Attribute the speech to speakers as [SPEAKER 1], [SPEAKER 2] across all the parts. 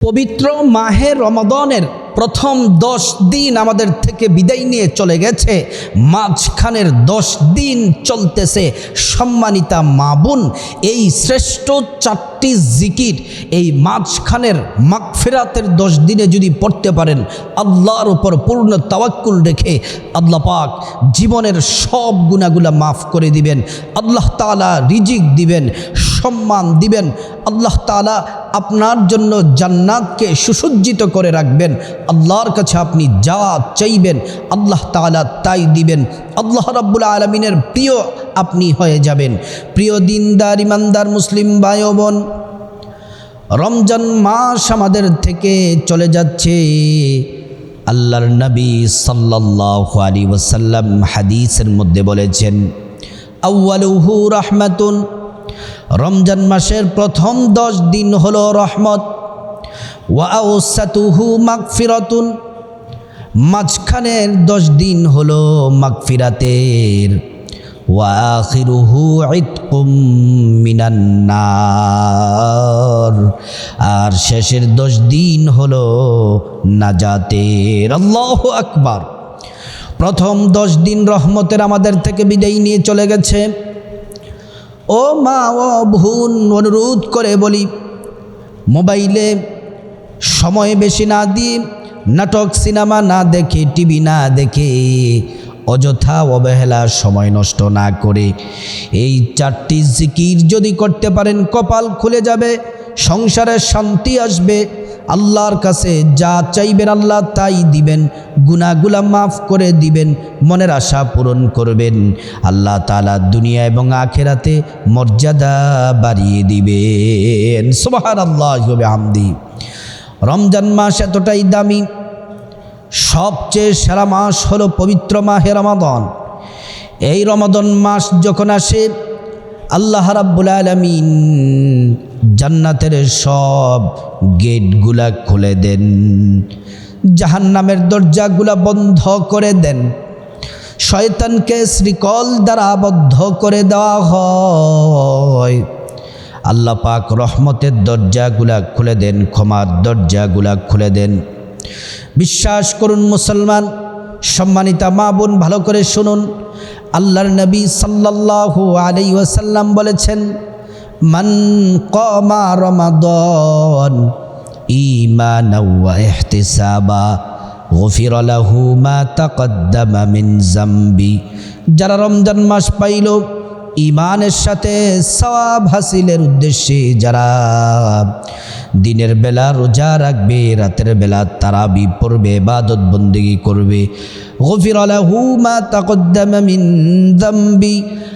[SPEAKER 1] পবিত্র মাহে রমাদনের প্রথম দশ দিন আমাদের থেকে বিদায় নিয়ে চলে গেছে। মাঝখানের দশ দিন চলতেছে সম্মানিতা মাবুন এই শ্রেষ্ঠ চারটি জিকির এই মাঝখানের মাগফেরাতের দশ দিনে যদি পড়তে পারেন, আল্লাহর উপর পূর্ণ তাওয়াক্কুল রেখে আল্লাহ পাক জীবনের সব গুণাগুলা মাফ করে দিবেন, আল্লাহ তাআলা রিজিক দিবেন, সম্মান দিবেন, আল্লাহ তাআলা আপনার জন্য জান্নাতকে সুসজ্জিত করে রাখবেন, আল্লাহর কাছে আপনি যা চাইবেন, আল্লাহ তাআলা তাই দিবেন। আল্লাহ রাব্বুল আলমিনের প্রিয় আপনি হয়ে যাবেন। প্রিয় দিনদার, ইমানদার, মুসলিম ভাই বোন, রমজান মাস আমাদের থেকে চলে যাচ্ছে। আল্লাহর নবী সাল্লাল্লাহু আলাইহি ওয়াসাল্লাম হাদিসের মধ্যে বলেছেন, আউয়ালুহু রাহমাতুন। রমজান মাসের প্রথম দশ দিন হলো রহমত। ওয়াউসাতুহু মাগফিরাতুন। মাঝখানের দশ দিন হলো মাগফিরাতের। ওয়াখিরুহু ইতকুম মিনান নার। আর শেষের দশ দিন হলো নাজাতের। আল্লাহ আকবার। প্রথম দশ দিন রহমতের আমাদের থেকে বিদায় নিয়ে চলে গেছে। ও মা, ও ভুন অনুরোধ করে বলি, মোবাইলে সময় বেশি না দিয়ে নাটক, সিনেমা না দেখে, টিভি না দেখে, অযথা অবহেলা সময় নষ্ট না করে। এই চারটি জিকির যদি করতে পারেন, কপাল খুলে যাবে, সংসারে শান্তি আসবে। আল্লাহর কাছে যা চাইবেন আল্লাহ তাই দিবেন গুনাগুলা মাফ করে দিবেন, মনের আশা পূরণ করবেন। আল্লাহ তালা দুনিয়া এবং আখেরাতে মর্যাদা বাড়িয়ে দিবেন। সোবাহার আল্লাহ আমদি রমজান মাস এতটাই দামি। সবচেয়ে সেরা মাস হলো পবিত্র মাহে রমাদন। এই রমাদন মাস যখন আসে, আল্লাহ রাব্বুল আলমিন জান্নাতের সব গেটগুলা খুলে দেন। জাহান্নামের দরজাগুলা বন্ধ করে দেন। শয়তানকে শ্রীকল দ্বারা আবদ্ধ করে দেওয়া হয়। আল্লাহ পাক রহমতের দরজাগুলা খুলে দেন, ক্ষমার দরজাগুলা খুলে দেন। বিশ্বাস করুন মুসলমান, সম্মানিতা মা বোন, ভালো করে শুনুন। আল্লাহর নবী সাল্লাল্লাহু আলাই ওয়াসাল্লাম বলেছেন, মান কমা রমাদন ইমান ওয়া ইহতিসাবা, গফির লাহু মা তাকদ্দামা মিন জামবি। যারা রমজান মাস পাইল ইমানের সাথে সওয়াব হাসিলের উদ্দেশ্যে যারা দিনের বেলা রোজা রাখবে, রাতের বেলা তারাবি পড়বে বাদত বন্দেগি করবে গফির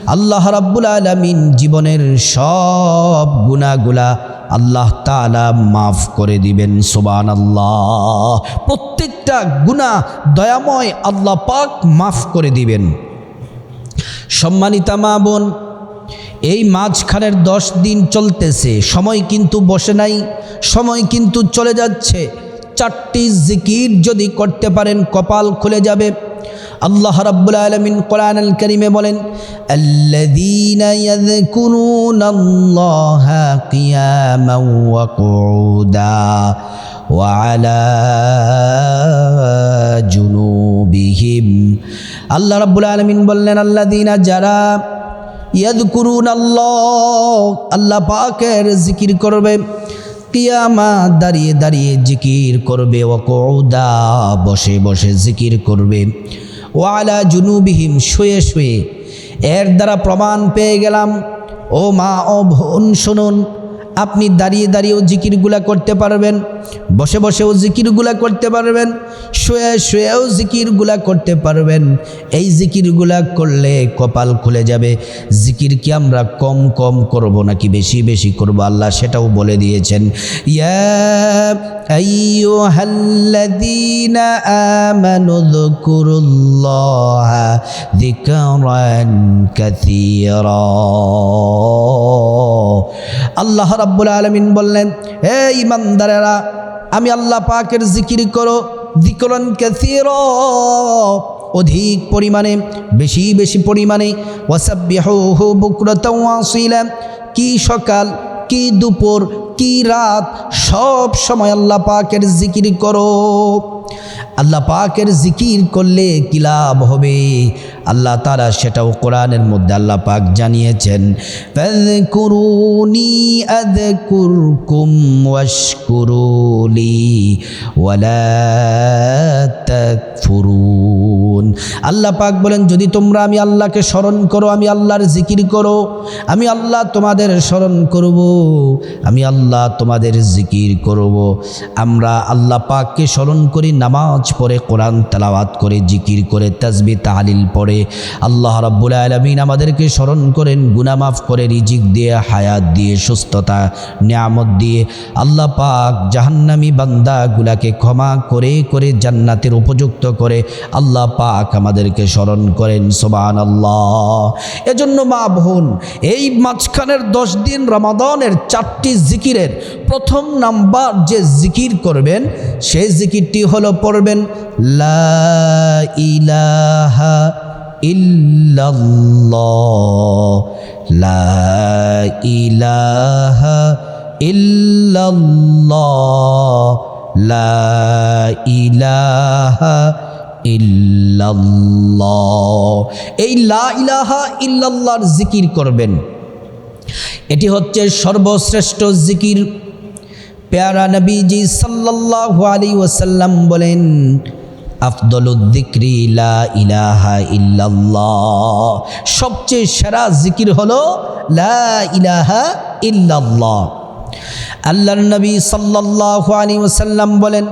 [SPEAKER 1] আল্লাহ রাব্বুল আলামিন জীবনের সব গুনাহগুলা আল্লাহ তাআলা মাফ করে দিবেন সুবান আল্লাহ প্রত্যেকটা গুনাহ দয়াময় আল্লাহ পাক মাফ করে দিবেন। সম্মানিতা মা বোন, এই মাঝখানের দশ দিন চলতেছে। সময় কিন্তু বসে নাই, সময় কিন্তু চলে যাচ্ছে। চারটি জিকির যদি করতে পারেন, কপাল খুলে যাবে। আল্লাহ রাব্বুল আলামিন কোরআন আল কারীমে বলেন, আল্লাযীনা ইয়াযকুরুনাল্লাহা কিয়ামান ওয়া কুউদা ওয়া আলা জুনুবিহিম। আল্লাহ রাব্বুল আলামিন বললেন, আল্লাযীনা যারা ইয়াদকুরুন আল্লাহ আল্লাহ পাকের জিকির করবে কিয়ামা দাঁড়িয়ে দাঁড়িয়ে জিকির করবে ও কৌদা বসে বসে জিকির করবে, ওয়ালা জুনুবিহিম শুয়ে শুয়ে এর দ্বারা প্রমাণ পেয়ে গেলাম, ও মা, ও বোন, শুনুন আপনি দাঁড়িয়ে দাঁড়িয়েও জিকিরগুলা করতে পারবেন, বসে বসেও জিকিরগুলা করতে পারবেন, শুয়ে শুয়েও জিকিরগুলা করতে পারবেন। এই জিকিরগুলা করলে কপাল খুলে যাবে। জিকির কি আমরা কম কম করব নাকি বেশি বেশি করব? আল্লাহ সেটাও বলে দিয়েছেন, ইয়া আইয়ুহাল্লাযীনা আমানু যকুরুল্লাহা যিকরান কাসীরা। আল্লাহ রাব্বুল আলমিন বললেন, হে ইমানদারেরা আমি আল্লাহ পাকের জিকির করো জিকরণ কেসির, অধিক পরিমাণে, বেশি বেশি পরিমাণে ওয়াসিলা, কি সকাল, কি দুপুর, কি রাত, সব সময় আল্লাহ পাকের জিকির করো। আল্লাহ পাকের জিকির করলে কি লাভ হবে? আল্লাহ তারা সেটাও কোরআনের মধ্যে আল্লাহ পাক জানিয়েছেন কুরকুম ওয়াশ ওয়াশকুরুলি ওয়ালা আল্লাহ পাক বলেন, যদি তোমরা আমি আল্লাহকে স্মরণ করো, আমি আল্লাহর জিকির করো, আমি আল্লাহ তোমাদের স্মরণ করব, আমি আল্লাহ তোমাদের জিকির করব। আমরা আল্লাহ পাককে স্মরণ করি, নামাজ পড়ে, কোরআন তেলাওয়াত করে, জিকির করে, তাজবি, তাহালিল পড়ে। আল্লাহ রাব্বুল আলমিন আমাদেরকে স্মরণ করেন গুনামাফ করে, রিজিক দিয়ে, হায়াত দিয়ে, সুস্থতা, নিয়ামত দিয়ে। আল্লাহ পাক জাহান্নামি বান্দাগুলাকে ক্ষমা করে করে জান্নাতের উপযুক্ত করে, আল্লাহ পাক আমাদেরকে স্মরণ করেন সোবান আল্লাহ এজন্য মা বোন, এই মাঝখানের দশ দিন রমাদানের চারটি জিকিরের প্রথম নাম্বার যে জিকির করবেন, সেই জিকিরটি হলো পড়বেন, লা ইলাহা ইল্লাল্লাহ। লা ইলাহা লা ইলাহা ইল্লাল্লাহ। এই লা ইলাহা ইল্লাল্লাহর জিকির করবেন। এটি হচ্ছে সর্বশ্রেষ্ঠ জিকির। পেয়ারা নবীজি সাল্লাল্লাহু আলাইহি ওয়াসাল্লাম বলেন লা ইলাহা ইল্লাল্লাহ। সবচেয়ে সেরা জিকির হলো, লা ইলাহা ইল্লাল্লাহ। আল্লাহর নবী সাল্লাল্লাহু আলাইহি ওয়াসাল্লাম বলেন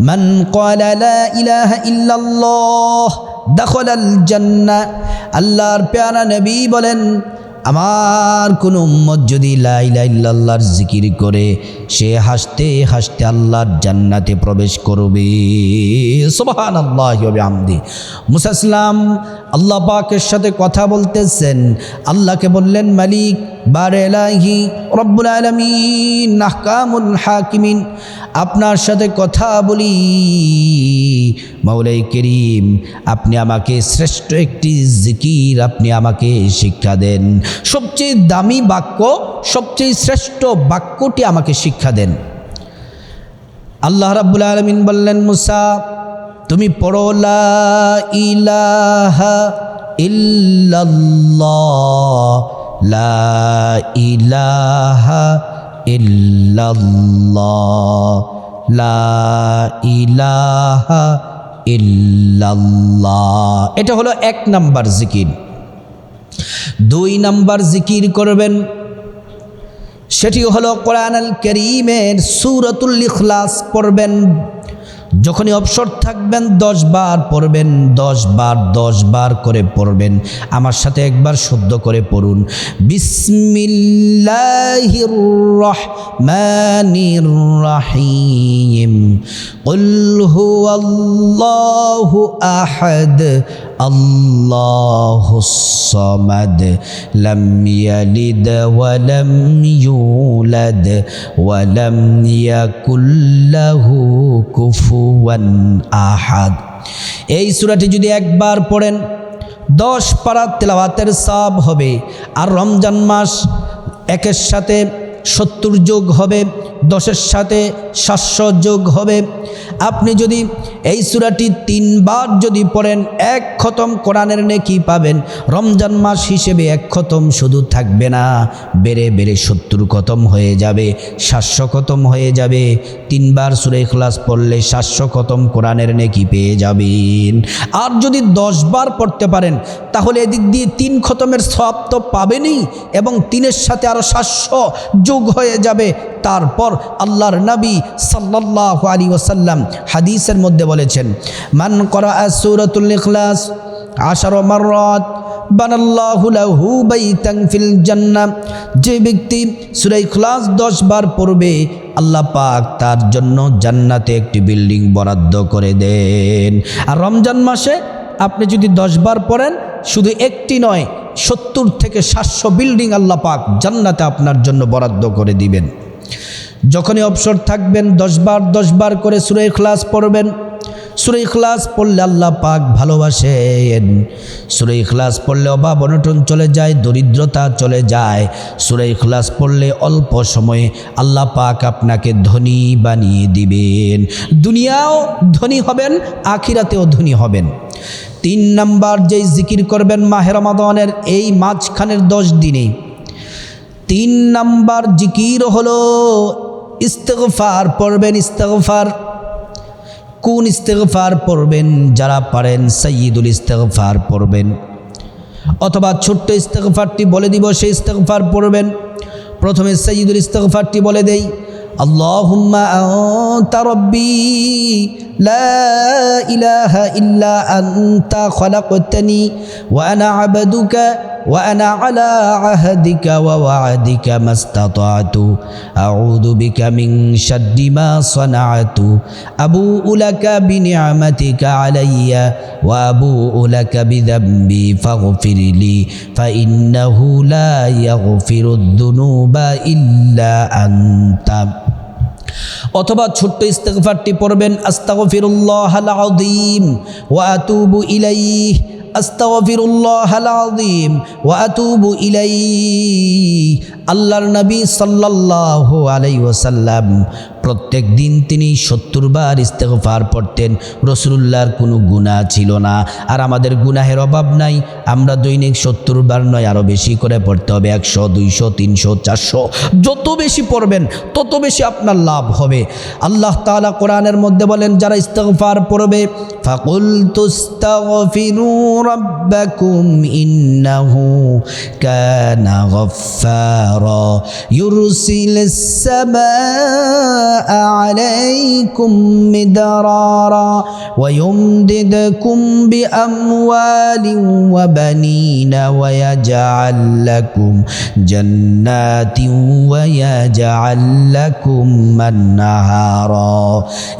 [SPEAKER 1] মান ক্বালা লা ইলাহা ইল্লাল্লাহ দাখালাল জান্নাহ আল্লাহর পেয়ারা নবী বলেন আমার কোন উম্মত যদি লাইলাইল্লাহর জিকির করে, সে হাসতে হাসতে আল্লাহর জান্নাতে প্রবেশ করবে। সোবাহান আল্লাহ আমদি মুসাসলাম আল্লাহ পাকের সাথে কথা বলতেছেন। আল্লাহকে বললেন, মালিক বারেলাহি রব্বুল আলমিন নাহকামুল হাকিমিন, আপনার সাথে কথা বলি। মাওলাই করিম, আপনি আমাকে শ্রেষ্ঠ একটি জিকির, আপনি আমাকে শিক্ষা দেন। সবচেয়ে দামি বাক্য, সবচেয়ে শ্রেষ্ঠ বাক্যটি আমাকে শিক্ষা দেন। আল্লাহ রাব্বুল আলমিন বললেন, মুসা, তুমি পড়ো, লা ইলাহা লা ইলাহা লা ইলাহা এটা হলো এক নাম্বার জিকির। দুই নম্বর জিকির করবেন। সেটি হলো কোরআন আল করিমের সুরতুল ইখলাস পড়বেন। যখনই অবসর থাকবেন, দশ বার পড়বেন, দশ বার দশ বার করে পড়বেন। আমার সাথে একবার শুদ্ধ করে পড়ুন। বিসমিল্লাহির রহমানির রহিম قل هو الله أحد الله الصمد لم يلد ولم يولد ولم يكن له كفوا أحد এই সূরাটি যদি একবার পড়েন দশ পারা তেলাওয়াতের সাব হবে আর রমজান মাস একের সাথে সত্তর যোগ হবে। দশের সাথে সাতশো যোগ হবে। আপনি যদি এই সুরাটি তিনবার যদি পড়েন, এক খতম কোরআনের নেকি পাবেন। রমজান মাস হিসেবে এক খতম শুধু থাকবে না, বেড়ে বেড়ে সত্তর খতম হয়ে যাবে, সাতশো খতম হয়ে যাবে। তিনবার সুরে ক্লাস পড়লে সাতশো খতম কোরআনের নেকি পেয়ে যাবেন। আর যদি দশবার পড়তে পারেন, তাহলে এদিক দিয়ে তিন খতমের সব তো পাবেনই এবং তিনের সাথে আরও সাতশো যোগ হয়ে যাবে। তারপর আল্লাহর নবী সাল্লাহ আলী ওসাল্লাম হাদিসের মধ্যে বলেছেন, মান করা সুরতুল ইখলাস আশার ফিল যে ব্যক্তি সুরাই ইখলাস 10 বার পড়বে, আল্লাহ পাক তার জন্য জান্নাতে একটি বিল্ডিং বরাদ্দ করে দেন। আর রমজান মাসে আপনি যদি 10 বার পড়েন, শুধু একটি নয়, সত্তর থেকে সাতশো বিল্ডিং আল্লাহ পাক জান্নাতে আপনার জন্য বরাদ্দ করে দিবেন। যখনই অবসর থাকবেন, দশবার দশবার করে সুরে খ্লাস পড়বেন। সুরে ইখলাস পড়লে আল্লাহ পাক ভালোবাসেন। সুরে ইখলাস পড়লে অভাব অনটন চলে যায়, দরিদ্রতা চলে যায়। সুরে ইখলাস পড়লে অল্প সময়ে আল্লাহ পাক আপনাকে ধনী বানিয়ে দিবেন। দুনিয়াও ধনী হবেন, আখিরাতেও ধনী হবেন। তিন নাম্বার যেই জিকির করবেন মাহের রমাদানের, এই মাঝখানের দশ দিনে। তিন নাম্বার জিকির হলো ইস্তেগফার পড়বেন, ইস্তেগফার। কোন ইস্তেগফার পড়বেন? যারা পারেন সৈয়দুল ইস্তেগফার পড়বেন। অথবা ছোট্ট ইস্তেগফারটি বলে দিব, সেই ইস্তেগফার পড়বেন। প্রথমে সৈয়দুল ইস্তেগফারটি বলে দেই ইল্লা আনতা খলাকতানি, ওয়া আনা আবদুকা وأنا على عهدك ووعدك ما استطعت أعوذ بك من شر ما صنعت أبوء لك بنعمتك علي وأبوء لك بذنبي فاغفر لي فإنه لا يغفر الذنوب إلا أنت অথবা ছোট্ট ইস্তেগফারটি পড়বেন আস্তাগফিরুল্লাহ আল আযীম ওয়া আতুবু ইলাইহি আস্তাগফিরুল্লাহ আল আযীম ওয়া আতুবু ইলাইহি আল্লাহর নবী সাল্লাল্লাহু আলাইহি ওয়াসাল্লাম প্রত্যেক দিন তিনি সত্তর বার ইস্তেগফার পড়তেন। রসুল্লাহর কোনো গুনাহ ছিল না। আর আমাদের গুনাহের অভাব নাই। আমরা দৈনিক সত্তর বার নয় আরও বেশি করে পড়তে হবে। একশো, দুইশো, তিনশো, চারশো। যত বেশি পড়বেন, তত বেশি আপনার লাভ হবে। আল্লাহ তাআলা কোরআনের মধ্যে বলেন, যারা ইস্তেগফার পড়বে ফাকুল তুস্তাগফিরু রাব্বাকুম ইন্নাহু কানা গফফারা। ইউরসিলিস সামাআ عليكم مدرارا ويمددكم بأموال وبنين ويجعل لكم جنات ويجعل لكم النهارا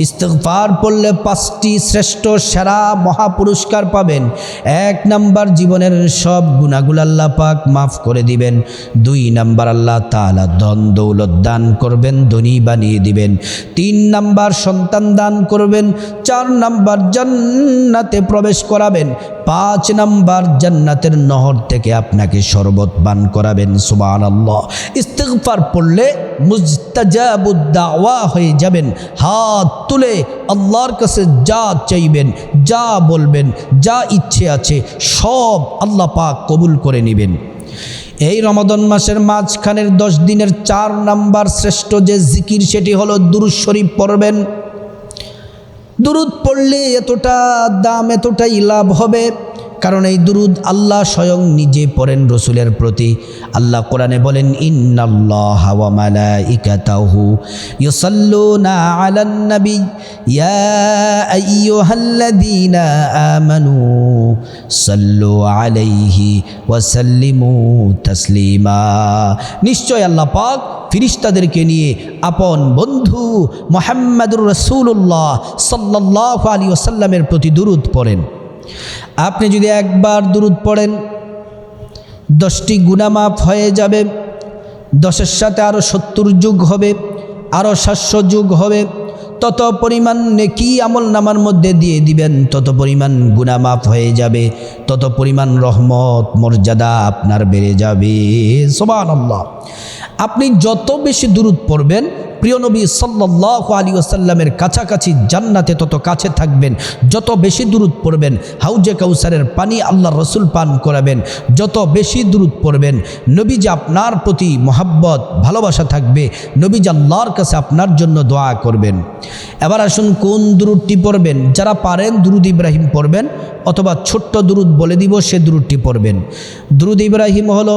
[SPEAKER 1] ইস্তেগফার পড়লে পাঁচটি শ্রেষ্ঠ সেরা মহাপুরস্কার পাবেন এক নাম্বার জীবনের সব গুণাগুলো আল্লাহ পাক মাফ করে দিবেন দুই নাম্বার আল্লাহ তাআলা ধন দৌলত দান করবেন ধনী বানিয়ে দিবেন তিন নাম্বার সন্তান দান করবেন, চার নাম্বার জান্নাতে প্রবেশ করাবেন, পাঁচ নাম্বার জান্নাতের নহর থেকে আপনাকে শরবত পান করাবেন সুবান আল্লাহ ইস্তেগফার পড়লে মুস্তাজাবুদ্দাওয়া হয়ে যাবেন, হাত তুলে আল্লাহর কাছে যা চাইবেন, যা বলবেন, যা ইচ্ছে আছে, সব আল্লাহ পাক কবুল করে নেবেন। এই রমাদন মাসের মাঝখানের দশ দিনের চার নাম্বার শ্রেষ্ঠ যে জিকির, সেটি হলো দুরুদ শরীফ পড়বেন। দুরুদ পড়লে এতটা দাম, এতটাই লাভ হবে। কারণ এই দুরুদ আল্লাহ স্বয়ং নিজে পড়েন রসুলের প্রতি। আল্লাহ কোরআনে বলেন তাসলিমা। নিশ্চয় আল্লাহ পাক ফিরিস্তাদেরকে নিয়ে আপন বন্ধু মোহাম্মদুর রসুল্লাহ সাল্লাহ আলী ওসাল্লামের প্রতি দুরুদ পড়েন। আপনি যদি একবার দুরুদ পড়েন, দশটি গুণামাফ হয়ে যাবে, দশের সাথে আরও সত্তর যুগ হবে আরও সাতশো যুগ হবে, তত পরিমাণ নেকি আমল নামার মধ্যে দিয়ে দিবেন, তত পরিমাণ গুণামাফ হয়ে যাবে, তত পরিমাণ রহমত, মর্যাদা আপনার বেড়ে যাবে। সোমান আপনি যত বেশি দূরত পড়বেন প্রিয় নবী সাল্লাহ আলী আসাল্লামের কাছাকাছি জান্নাতে তত কাছে থাকবেন, যত বেশি দূরত পড়বেন, হাউজে কাউসারের পানি আল্লাহ রসুল পান করাবেন, যত বেশি দূরত পড়বেন, নবীজ আপনার প্রতি মোহাব্বত, ভালোবাসা থাকবে, নবীজ আল্লাহর কাছে আপনার জন্য দোয়া করবেন। এবার আসুন কোন দুরুদটি পড়বেন, যারা পারেন দুরুদ ইব্রাহিম পড়বেন, অথবা ছোট্ট দুরুদ বলে দিব সে দুরুদটি পড়বেন। দুরুদ ইব্রাহিম হলো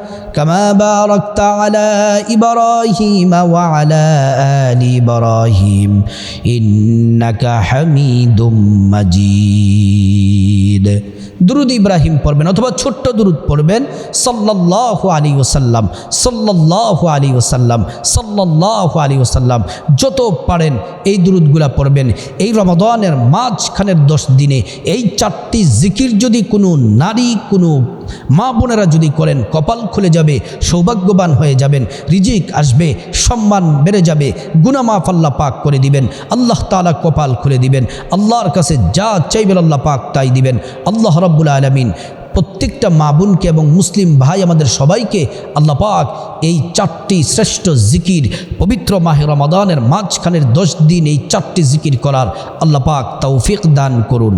[SPEAKER 1] كما باركت على إبراهيم وعلى آل إبراهيم إنك حميد مجيد দুরুদ ইব্রাহিম পড়বেন অথবা ছোট্ট দুরুদ পড়বেন সাল্লাহ আলী ওসাল্লাম সাল্লাহ আলী ওসাল্লাম সাল্লাহ আলী ওসাল্লাম যত পারেন এই দুরুদগুলা পড়বেন এই রমাদানের মাঝখানের দশ দিনে এই চারটি জিকির যদি কোনো নারী কোনো মা বোনেরা যদি করেন, কপাল খুলে যাবে, সৌভাগ্যবান হয়ে যাবেন, রিজিক আসবে, সম্মান বেড়ে যাবে গুনামাফ আল্লাহ পাক করে দিবেন, আল্লাহ তালা কপাল খুলে দিবেন, আল্লাহর কাছে যা চাইবেন আল্লাহ পাক তাই দিবেন। আল্লাহ রব্বুল আলমিন প্রত্যেকটা মা বোনকে এবং মুসলিম ভাই আমাদের সবাইকে আল্লাহ পাক এই চারটি শ্রেষ্ঠ জিকির পবিত্র মাহে রমাদানের মাঝখানের দশ দিন এই চারটি জিকির করার আল্লাহ পাক তৌফিক দান করুন।